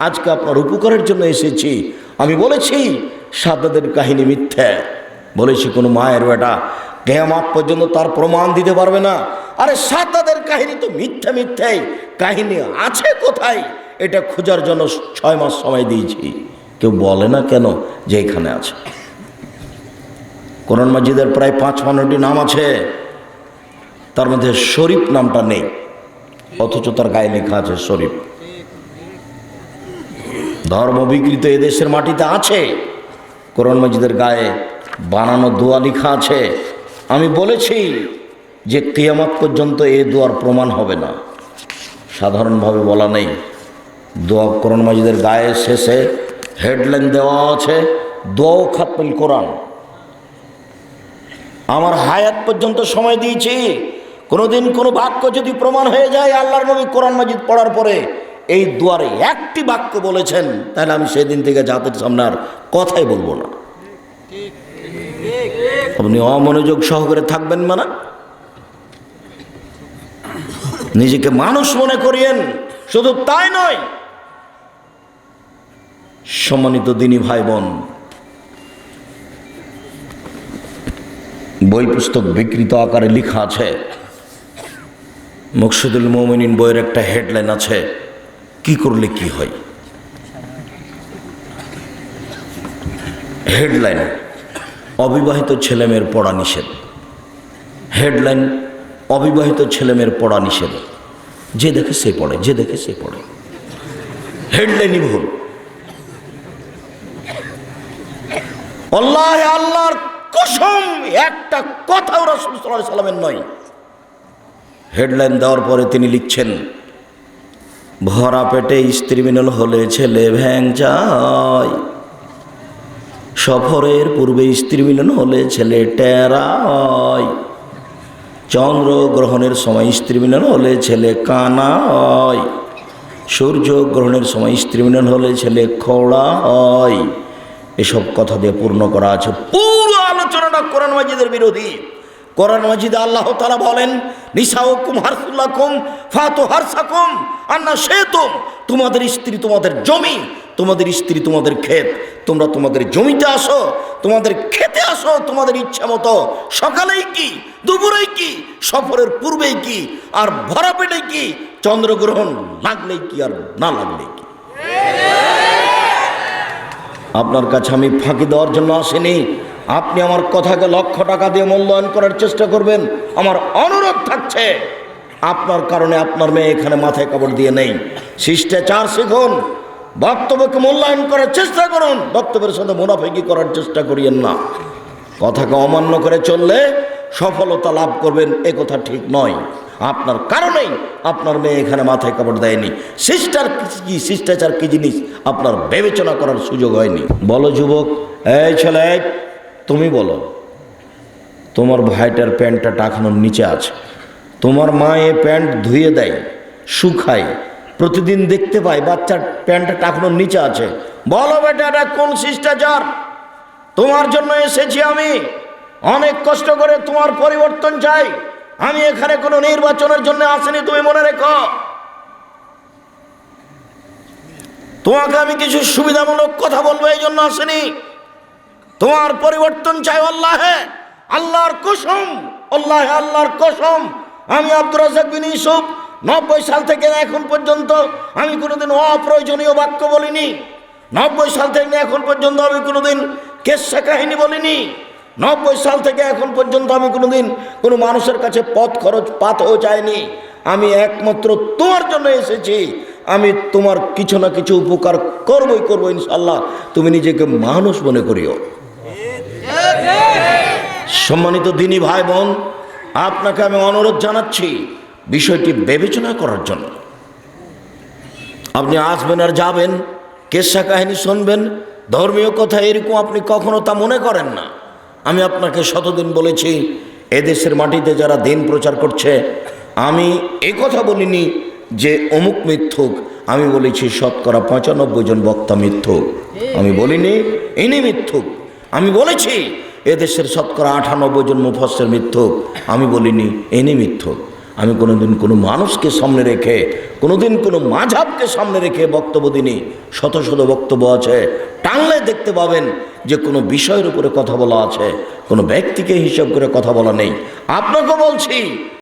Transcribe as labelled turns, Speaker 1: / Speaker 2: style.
Speaker 1: আজকে আপনার উপকারের জন্য এসেছি। আমি বলেছি সাদাদের কাহিনী মিথ্যা। বলেছি, কোনো মায়ের বেটা কেয়ামাত পর্যন্ত তার প্রমাণ দিতে পারবে না। আরে সাদাদের কাহিনী তো মিথ্যা মিথ্যাই কাহিনী আছে কোথায়? এটা খোঁজার জন্য ছয় মাস সময় দিয়েছি। কেউ বলে না কেন যে এখানে আছে? কোরআন মাজিদের প্রায় পাঁচ পনেরোটি নাম আছে। তার মধ্যে শরীফ নামটা নেই। অথচ তার গায়ে লেখা আছে শরীফ। ধর্ম বিকৃত এদেশের মাটিতে আছে। কোরআন মজিদের গায়ে বানানো দোয়া লেখা আছে। আমি বলেছি যে কিয়ামত পর্যন্ত এ দোয়ার প্রমাণ হবে না। সাধারণভাবে বলা নেই। দোয়া কোরআন মাজিদের গায়ে শেষে হেডলাইন দেওয়া আছে, দোয়াও খাতমিল কোরআন। আমার হায়াত পর্যন্ত সময় দিয়েছি। কোনোদিন কোনো বাক্য যদি প্রমাণ হয়ে যায় আল্লাহর নবী কোরআন মাজিদ পড়ার পরে এই দুয়ারে একটি বাক্য বলেছেন, তাহলে আমি সেদিন থেকে জাতের সামনে আর কথাই বলব না। আপনি অমনোযোগ সহকারে থাকবেন মানে? নিজেকে মানুষ মনে করিয়েন, শুধু তাই নয়, সম্মানিত দিনী ভাই বোন বই পুস্তক বিকৃত আকারে লেখা আছে, মকসুদুল মোমিনিন বইয়ের একটা হেডলাইন আছে কি করলে কি হয়? হেডলাইন অবিবাহিত ছেলেমেয়ের পড়া নিষেধ। হেডলাইন অবিবাহিত ছেলেমেয়ের পড়া নিষেধ। যে দেখে সে পড়ে, যে দেখে সে পড়ে। হেডলাইনই ভুল। আল্লাহ আল্লাহর কসম, একটা কথাও রসুল সাল্লাহ নয়। হেডলাইন দেওয়ার পরে তিনি লিখছেন ভরা পেটে স্ত্রী মিলন হলে ছেলে ভ্যাং যায় সফরের পূর্বে স্ত্রী মিলন হলে ছেলে টেরা হয় চন্দ্র গ্রহণের সময় স্ত্রী মিলন হলে ছেলে কানা হয় সূর্য গ্রহণের সময় স্ত্রী মিলন হলে ছেলে খোড়া হয় এসব কথা দিয়ে পূর্ণ করা আছে। পুরো আলোচনাটা কোরআন মাজিদের বিরোধী। কোরআন মাজিদে আল্লাহ তালা বলেন, নিসাউকুম হারসুল্লাকুম ফাতু হারসাকুম আন্না সেতুম, তোমাদের স্ত্রী তোমাদের জমি, তোমাদের স্ত্রী তোমাদের ক্ষেত। তোমরা তোমাদের জমিতে আসো, তোমাদের খেতে আসো, তোমাদের ইচ্ছা মতো। সকালেই কি, দুপুরেই কি, সফরের পূর্বেই কি, আর ভরা পেটে কি, চন্দ্রগ্রহণ লাগলেই কি আর না লাগলেই কি? আপনার কাছে আমি ফাঁকি দেওয়ার জন্য আসিনি। আপনি আমার কথাকে লক্ষ টাকা দিয়ে মূল্যায়ন করার চেষ্টা করবেন। আমার অনুরোধ থাকছে। আপনার কারণে আপনার মেয়ে এখানে মাথায় কাপড় দিয়ে নেই। শিষ্টাচার শিখুন, বক্তব্যকে মূল্যায়ন করার চেষ্টা করুন, বক্তব্যের সাথে মুনাফেকি করার চেষ্টা করিয়েন না। কথাকে অমান্য করে চললে সফলতা লাভ করবেন, এ কথা ঠিক নয়। আপনার কারণেই আপনার মেয়ে এখানে মাথায় কাপড় দেয়নি। সিস্টার কি, শিষ্টাচার কি জিনিস? আপনার বিবেচনা করার সুযোগ হয়নি। বলো যুবক, এই ছেলে, তুমি বলো, তোমার ভাইটার প্যান্টটা টাকানোর নিচে আছে। তোমার মা এ প্যান্ট ধুয়ে দেয়, শুকায়, প্রতিদিন দেখতে পাই বাচ্চার প্যান্টটা টাকানোর নিচে আছে। বলো বেটা, এটা কোন শিষ্টাচার? তোমার জন্য এসেছি আমি। অনেক কষ্ট করে তোমার পরিবর্তন চাই। আমি এখানে কোনো নির্বাচনের জন্য আসিনি, তুমি মনে রেখো। তোমাকে আমি কিছু সুবিধামূলক কথা বলব, এই জন্য আসিনি। তোমার পরিবর্তন চাই, আল্লাহে। আল্লাহর কসম, আল্লাহে আল্লাহর কসম। আমি আব্দুর রাজাক বিন ইউসুফ, নব্বই সাল থেকে এখন পর্যন্ত আমি কোনোদিন অপ্রয়োজনীয় বাক্য বলিনি। নব্বই সাল থেকে এখন পর্যন্ত আমি কোনোদিন কেসা কাহিনী বলিনি। নব্বই সাল থেকে এখন পর্যন্ত আমি কোনোদিন কোনো মানুষের কাছে পথ খরচ পাতও চাইনি। আমি একমাত্র তোমার জন্য এসেছি। আমি তোমার কিছু না কিছু উপকার করবই করব ইনশাল্লাহ তুমি নিজেকে মানুষ মনে করিও। সম্মানিত দিনী ভাই বোন আপনাকে আমি অনুরোধ জানাচ্ছি বিষয়টি বিবেচনা করার জন্য। আপনি আসবেন আর যাবেন, কেসা কাহিনী শুনবেন, ধর্মীয় কথা এরকম আপনি কখনো তা মনে করেন না। আমি আপনাকে শতদিন বলেছি, এদেশের মাটিতে যারা দিন প্রচার করছে, আমি এ কথা বলিনি যে অমুক মিথ্যুক, আমি বলেছি শতকরা পঁচানব্বই জন বক্তা মিথ্যুক। আমি বলিনি, ইনি মিথ্যুক। আমি বলেছি এদেশের শতকরা আঠানব্বই জন মুফসের মিথ্যুক। আমি বলিনি এনি মিথ্যুক। আমি কোনোদিন কোনো মানুষকে সামনে রেখে, কোনোদিন কোনো মাঝাবকে সামনে রেখে বক্তব্য দিনই শত শত বক্তব্য আছে। টানলে দেখতে পাবেন যে কোনো বিষয়ের উপরে কথা বলা আছে। কোনো ব্যক্তিকে হিসাব করে কথা বলা নেই। আপনাকে বলছি